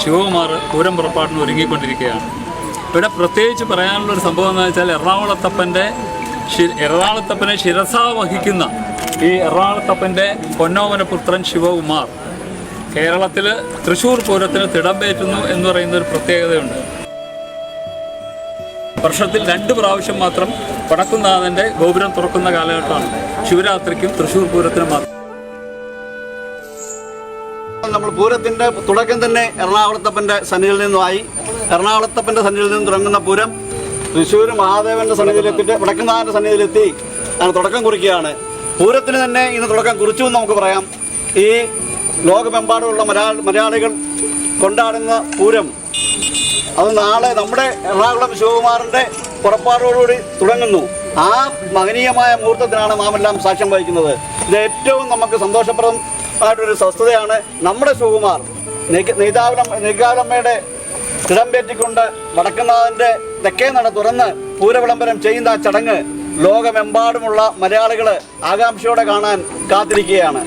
ശിവകുമാർ പൂരം പുറപ്പാടിന് ഒരുങ്ങിക്കൊണ്ടിരിക്കുകയാണ്. ഇവിടെ പ്രത്യേകിച്ച് പറയാനുള്ള ഒരു സംഭവം എന്ന് വെച്ചാൽ എറണാകുളത്തപ്പന്റെ എറണാകുളത്തപ്പനെ ശിരസ വഹിക്കുന്ന ഈ എറണാകുളത്തപ്പന്റെ പൊന്നോമനപുത്രൻ ശിവകുമാർ കേരളത്തിൽ തൃശ്ശൂർ പൂരത്തിന് തിടമ്പേറ്റുന്നു എന്ന് പറയുന്ന ഒരു പ്രത്യേകതയുണ്ട്. വർഷത്തിൽ രണ്ട് പ്രാവശ്യം മാത്രം വടക്കുന്നാഥന്റെ ഗോപുരം തുറക്കുന്ന കാലഘട്ടമാണ്. ശിവരാത്രിക്കും തൃശ്ശൂർ പൂരത്തിനും മാത്രം. നമ്മൾ പൂരത്തിന്റെ തുടക്കം തന്നെ എറണാകുളത്തപ്പന്റെ സന്നിധിയിൽ നിന്നുമായി. എറണാകുളത്തപ്പന്റെ സന്നിധിയിൽ നിന്ന് തുടങ്ങുന്ന പൂരം തൃശ്ശൂർ മഹാദേവന്റെ സന്നിധിയിലെത്തിയിട്ട് വടക്കുന്നാഥന്റെ സന്നിധിയിലെത്തി ആണ് തുടക്കം കുറിക്കുകയാണ്. പൂരത്തിന് തന്നെ ഇന്ന് തുടക്കം കുറിച്ചു എന്ന് നമുക്ക് പറയാം. ഈ ലോകമെമ്പാടുമുള്ള മലയാള മലയാളികൾ കൊണ്ടാടുന്ന പൂരം അത് നാളെ നമ്മുടെ എറണാകുളം ശിവകുമാറിന്റെ പുറപ്പാടോടുകൂടി തുടങ്ങുന്നു. ആ മഹനീയമായ മുഹൂർത്തത്തിനാണ് നാം എല്ലാം സാക്ഷ്യം വഹിക്കുന്നത്. ഇത് ഏറ്റവും നമുക്ക് സന്തോഷപ്രദമായിട്ടൊരു സ്വസ്ഥതയാണ് നമ്മുടെ നെയ്ക- നെയ്താവലം നെയ്കാലമ്മയുടെ തിടമ്പേറ്റിക്കൊണ്ട് വടക്കുന്നാഥന്റെ തെക്കേ നട തുറന്ന് പൂരവിളംബരം ചെയ്യുന്ന ചടങ്ങ് ലോകമെമ്പാടുമുള്ള മലയാളികൾ ആകാംക്ഷയോടെ കാണാൻ കാത്തിരിക്കുകയാണ്.